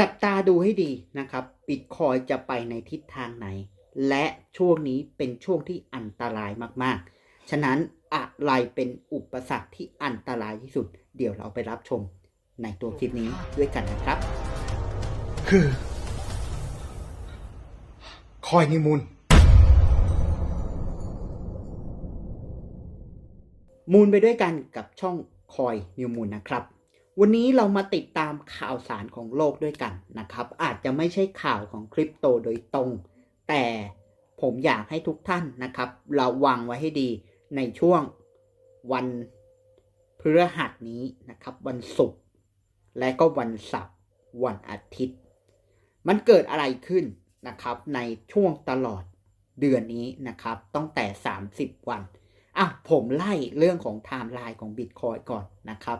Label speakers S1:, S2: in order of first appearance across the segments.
S1: จับตาดูให้ดีนะครับบิตคอยจะไปในทิศทางไหน และช่วงนี้เป็นช่วงที่อันตรายมากๆ ฉะนั้นอะไรเป็นอุปสรรคที่อันตรายที่สุด เดี๋ยวเราไปรับชมในตัวคลิปนี้ด้วยกันนะครับ
S2: คือคอยนิมูล
S1: มูลไปด้วยกันกับช่องคอยนิวมูลนะครับ วันนี้เรามาติดตามข่าวสารของโลกด้วยกันนะครับ อาจจะไม่ใช่ข่าวของคริปโตโดยตรง แต่ผมอยากให้ทุกท่านนะครับระวังไว้ให้ดีในช่วงวันพฤหัสนี้นะครับ วันศุกร์และก็วันเสาร์วันอาทิตย์ มันเกิดอะไรขึ้นนะครับ ในช่วงตลอดเดือนนี้นะครับตั้งแต่ 30 วันอะผมไล่เรื่องของไทม์ไลน์ของ Bitcoin ก่อนนะครับ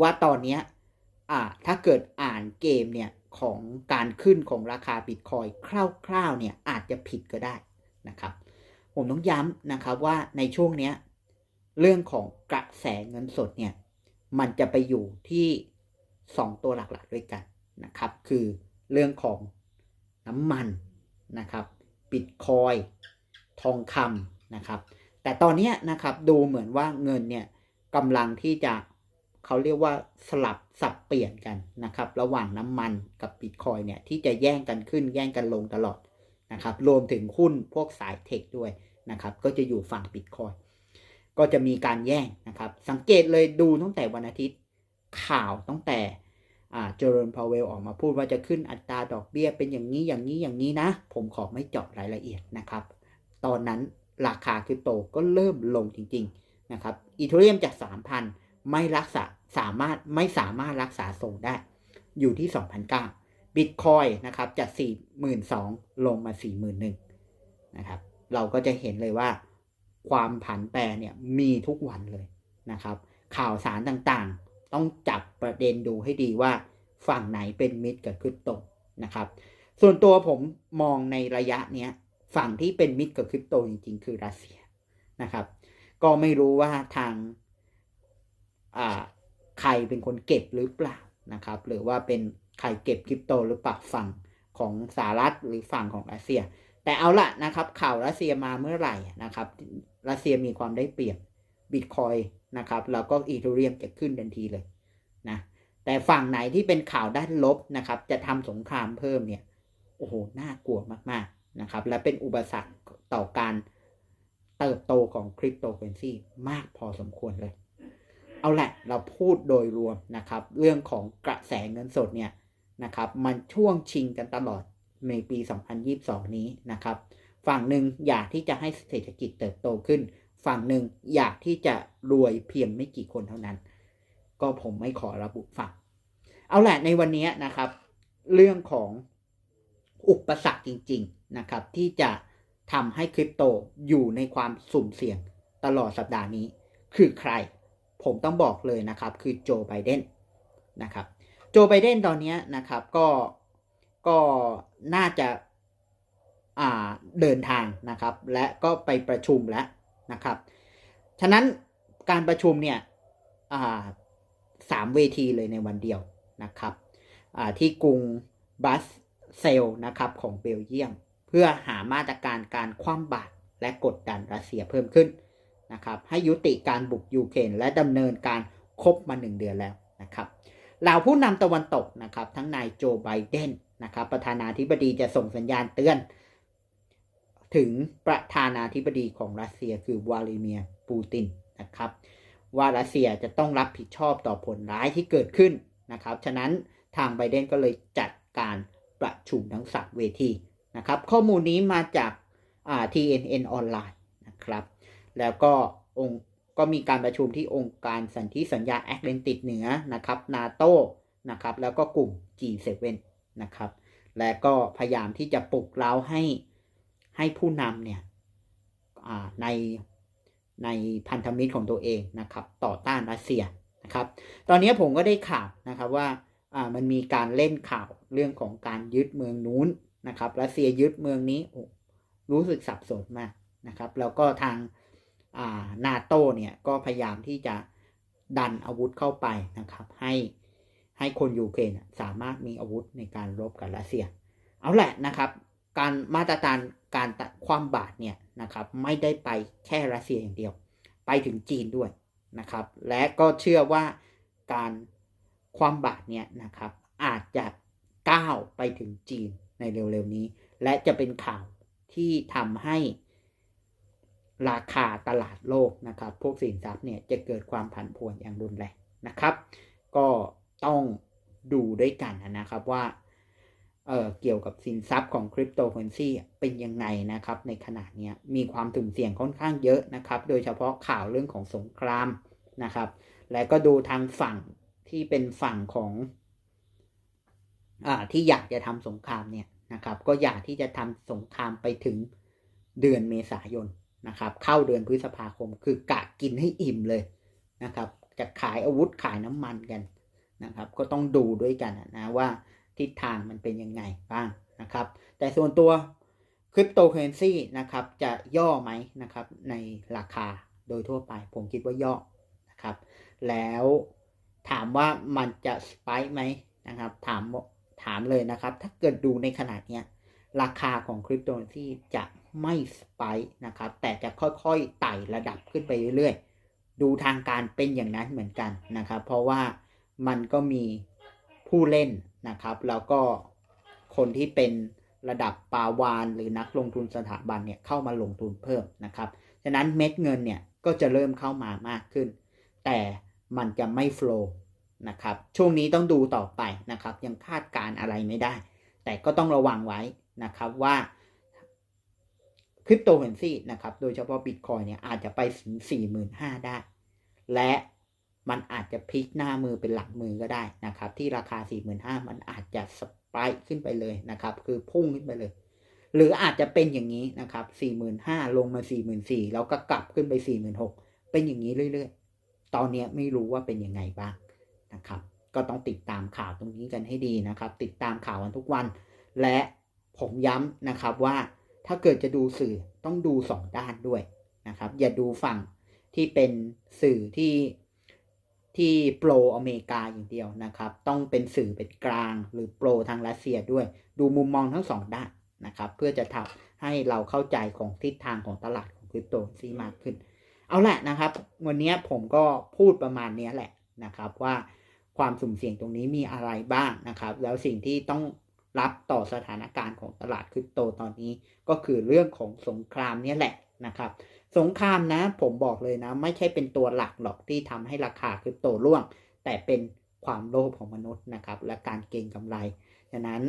S1: ว่าตอนนี้อ่าถ้าเกิดอ่านเกมเนี่ยของการขึ้นของราคา Bitcoin คร่าวๆเนี่ยอาจจะผิดก็ได้นะครับ ผมต้องย้ำนะครับว่าในช่วงเนี้ยเรื่องของกระแสเงินสดเนี่ยมันจะไปอยู่ที่ 2 ตัวหลักๆด้วยกันนะครับ คือเรื่องของน้ำมันนะครับบิตคอยทองคำนะครับ แต่ตอนนี้นะครับดูเหมือนว่าเงินเนี่ยกำลังที่จะ เขาเรียกว่าสลับสับเปลี่ยนกันนะครับ ระหว่างน้ำมันกับบิตคอยเนี่ยที่จะแย่งกันขึ้นแย่งกันลงตลอดนะครับรวมถึงหุ้นพวกสายเทคด้วยนะครับก็จะอยู่ฝั่งบิตคอยก็จะมีการแย่งนะครับ สังเกตเลยดูตั้งแต่วันอาทิตย์ข่าวตั้งแต่เจอร์นพาวเวลออกมาพูดว่าจะขึ้นอัตราดอกเบี้ยเป็นอย่างนี้อย่างนี้อย่างนี้นะ ผมขอไม่เจาะรายละเอียดนะครับ ตอนนั้นราคาคริปโตก็เริ่มลงจริง ๆ นะครับอีเทเรียมจาก 3,000 ไม่รักษา สามารถไม่สามารถรักษาทรงได้ อยู่ที่ 2,009บิตคอยนะครับจาก 42,000 ลงมา 41,000นะครับ เราก็จะเห็นเลยว่า ความผันแปรเนี่ยมีทุกวันเลยนะครับ ข่าวสารต่างๆ ต้องจับประเด็นดูให้ดีว่าฝั่งไหนเป็นมิตรกับคริปโตนะครับ ส่วนตัวผมมองในระยะเนี้ยฝั่งที่เป็นมิตรกับคริปโตจริงๆ คือรัสเซียนะครับ ก็ไม่รู้ว่าทางอ่า ใครเป็นคนเก็บหรือเปล่านะครับ หรือว่าเป็นใครเก็บคริปโตหรือเปล่าฝั่งของสหรัฐหรือฝั่งของรัสเซีย แต่เอาละนะครับ ข่าวรัสเซียมาเมื่อไหร่นะครับรัสเซียมีความได้เปรียบบิตคอยนะครับแล้วก็อีเทเรียมจะขึ้นทันทีเลยนะแต่ฝั่งไหนที่เป็นข่าวด้านลบนะครับ จะทำสงครามเพิ่มเนี่ยโอ้โหน่ากลัวมากๆนะครับ และเป็นอุปสรรคต่อการเติบโตของคริปโตเคอเรนซีมากพอสมควรเลย เอาแหละเราพูดโดยรวมนะครับ เรื่องของกระแสเงินสดเนี่ยนะครับ มันช่วงชิงกันตลอดในปี 2022 นี้นะครับ ฝั่งหนึ่งอยากที่จะให้เศรษฐกิจเติบโตขึ้น ฝั่งหนึ่งอยากที่จะรวยเพียงไม่กี่คนเท่านั้น ก็ผมไม่ขอระบุฝั่ง เอาแหละในวันนี้นะครับ เรื่องของอุปสรรคจริง ๆนะครับ ที่จะทำให้คริปโตอยู่ในความสุ่มเสี่ยงตลอดสัปดาห์นี้ คือใคร ผมต้องบอกเลยนะครับคือโจไบเดนนะครับโจไบเดนตอนนี้นะครับก็ก็น่าจะอ่าเดินทางนะครับและก็ไปประชุมแล้วนะครับ ฉะนั้นการประชุมเนี่ยสามเวทีเลยในวันเดียวนะครับที่กรุงบัสเซลนะครับของเบลเยียม เพื่อหามาตรการการคว่ำบาตรและกดดันรัสเซียเพิ่มขึ้น นะครับให้ยุติการบุกยูเครนและดำเนินการครบมาหนึ่งเดือนแล้วนะครับเหล่าผู้นำตะวันตกนะครับทั้งนายโจไบเดนนะครับประธานาธิบดีจะส่งสัญญาณเตือน ถึงประธานาธิบดีของรัสเซียคือวลาดิเมียร์ปูตินนะครับว่ารัสเซียจะต้องรับผิดชอบต่อผลร้ายที่เกิดขึ้นนะครับฉะนั้นทางไบเดนก็เลยจัดการประชุมทั้งสักเวทีนะครับข้อมูลนี้มาจากอ่า TNN ออนไลน์นะครับ แล้วก็องค์ก็มีการประชุมที่องค์การสันติสัญญาแอตแลนติกเหนือนะครับนาโตนะครับแล้วก็กลุ่ม G7 นะครับและก็พยายามที่จะปลุกเร้าให้ให้ผู้นำเนี่ยในในพันธมิตรของตัวเองนะครับต่อต้านรัสเซียนะครับตอนนี้ผมก็ได้ข่าวนะครับว่ามันมีการเล่นข่าวเรื่องของการยึดเมืองนู้นนะครับรัสเซียยึดเมืองนี้รู้สึกสับสนมากนะครับแล้วก็ทาง นาโตเนี่ยก็พยายามที่จะดันอาวุธเข้าไปนะครับ ให้ให้คนยูเครนสามารถมีอาวุธในการรบกับรัสเซีย เอาแหละนะครับ การมาตรการการตัดความบาดเนี่ยนะครับ ไม่ได้ไปแค่รัสเซียอย่างเดียว ไปถึงจีนด้วยนะครับ และก็เชื่อว่าการความบาดเนี่ยนะครับ อาจจะก้าวไปถึงจีนในเร็วๆนี้ และจะเป็นข่าวที่ทำให้ ราคาตลาดโลกนะครับ พวกสินทรัพย์เนี่ยจะเกิดความผันผวนอย่างรุนแรงนะครับ ก็ต้องดูด้วยกันนะครับว่าเออเกี่ยวกับสินทรัพย์ของคริปโตเคอเรนซีเป็นยังไงนะครับ ในขณะนี้มีความสุ่มเสี่ยงค่อนข้างเยอะนะครับ โดยเฉพาะข่าวเรื่องของสงครามนะครับ และก็ดูทางฝั่งที่เป็นฝั่งของอ่าที่อยากจะทำสงครามเนี่ยนะครับ ก็อยากที่จะทำสงครามไปถึงเดือนเมษายน นะครับเข้าเดือนพฤษภาคม คือกะกินให้อิ่มเลยนะครับ จะขายอาวุธขายน้ำมันกันนะครับ ก็ต้องดูด้วยกันนะว่าทิศทางมันเป็นยังไงบ้างนะครับ แต่ส่วนตัวคริปโตเคอเรนซีนะครับจะย่อไหมนะครับในราคาโดยทั่วไปผมคิดว่าย่อนะครับ แล้วถามว่ามันจะสไปค์ไหมนะครับ ถามถามเลยนะครับ ถ้าเกิดดูในขนาดเนี้ยราคาของคริปโตเคอเรนซีจะ ไม่สไปนะครับ แต่จะค่อยๆไต่ระดับขึ้นไปเรื่อยๆ ดูทางการเป็นอย่างนั้นเหมือนกันนะครับ เพราะว่ามันก็มีผู้เล่นนะครับ แล้วก็คนที่เป็นระดับปาวานหรือนักลงทุนสถาบันเนี่ยเข้ามาลงทุนเพิ่มนะครับ ฉะนั้นเม็ดเงินเนี่ยก็จะเริ่มเข้ามามากขึ้น แต่มันจะไม่โฟล์นะครับ ช่วงนี้ต้องดูต่อไปนะครับ ยังคาดการอะไรไม่ได้ แต่ก็ต้องระวังไว้นะครับว่า คริปโตเคอเรนซีนะครับ โดยเฉพาะบิตคอยเนี่ยอาจจะไปถึง 45,000 ได้ และมันอาจจะพลิกหน้ามือเป็นหลังมือก็ได้นะครับ ที่ราคา 45,000 มันอาจจะสไปค์ขึ้นไปเลยนะครับ คือพุ่งขึ้นไปเลย หรืออาจจะเป็นอย่างนี้นะครับ 45,000 ลงมา 44,000 แล้วก็กลับขึ้นไป 46,000 เป็นอย่างนี้เรื่อยๆ ตอนนี้ไม่รู้ว่าเป็นยังไงบ้างนะครับ ก็ต้องติดตามข่าวตรงนี้กันให้ดีนะครับ ติดตามข่าวกันทุกวัน และผมย้ำนะครับว่า ถ้าเกิดจะดูสื่อต้องดูสองด้านด้วยนะครับ อย่าดูฝั่งที่เป็นสื่อที่ที่โปรอเมริกาอย่างเดียวนะครับ ต้องเป็นสื่อเป็นกลางหรือโปรทางรัสเซียด้วย ดูมุมมองทั้งสองด้านนะครับ เพื่อจะทำให้เราเข้าใจของทิศทางของตลาดของคริปโตซีมากขึ้น เอาละนะครับ วันนี้ผมก็พูดประมาณนี้แหละนะครับว่าความสุ่มเสี่ยงตรงนี้มีอะไรบ้างนะครับ แล้วสิ่งที่ต้อง รับต่อสถานการณ์ของตลาดคริปโตตอนนี้ ก็คือเรื่องของสงครามนี่แหละนะครับ สงครามนะผมบอกเลยนะ ไม่ใช่เป็นตัวหลักหรอกที่ทำให้ราคาคริปโตร่วง แต่เป็นความโลภของมนุษย์นะครับ และการเก็งกำไรฉะนั้น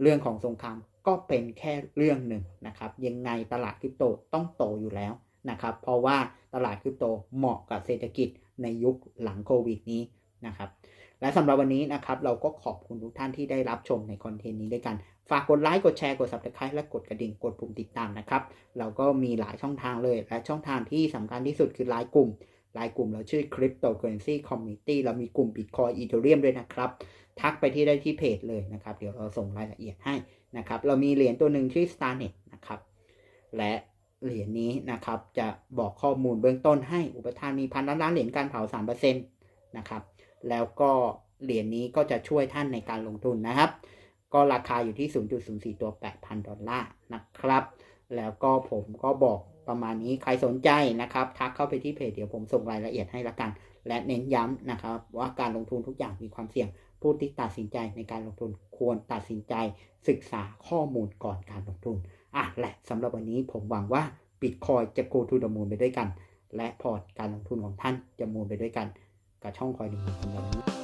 S1: เรื่องของสงครามก็เป็นแค่เรื่องหนึ่งนะครับ ยังไงตลาดคริปโตต้องโตอยู่แล้วนะครับ เพราะว่าตลาดคริปโตเหมาะกับเศรษฐกิจในยุคหลังโควิดนี้นะครับ และสำหรับวันนี้นะครับ เราก็ขอบคุณทุกท่านที่ได้รับชมในคอนเทนต์นี้ด้วยกัน ฝากกดไลค์กดแชร์กด subscribe และกดกระดิ่งกดปุ่มติดตามนะครับ เราก็มีหลายช่องทางเลย และช่องทางที่สำคัญที่สุดคือไลน์กลุ่มไลน์กลุ่มเราชื่อ Cryptocurrency Community เรามีกลุ่ม Bitcoin Ethereum ด้วยนะครับ ทักไปที่ได้ที่เพจเลยนะครับ เดี๋ยวเราส่งรายละเอียดให้นะครับ เรามีเหรียญตัวหนึ่งชื่อ Starnet นะครับ และเหรียญนี้นะครับจะบอกข้อมูลเบื้องต้นให้อุปทานมีพันล้านล้านเหรียญการเผา3%นะครับ แล้วก็เหรียญนี้ก็จะช่วยท่านในการลงทุนนะครับ ก็ราคาอยู่ที่ 0.04 ตัว 8,000 ดอลลาร์นะครับ แล้วก็ผมก็บอกประมาณนี้ใครสนใจนะครับ ทักเข้าไปที่เพจเดี๋ยวผมส่งรายละเอียดให้ละกัน และเน้นย้ำนะครับ ว่าการลงทุนทุกอย่างมีความเสี่ยง ผู้ที่ตัดสินใจในการลงทุนควรตัดสินใจ ศึกษาข้อมูลก่อนการลงทุนอะและสำหรับวันนี้ผมหวังว่า Bitcoin จะ go to the moon ไปด้วยกัน และพอร์ตการลงทุนของท่านจะมูนไปด้วยกัน กับช่องคอยดีคนเดียว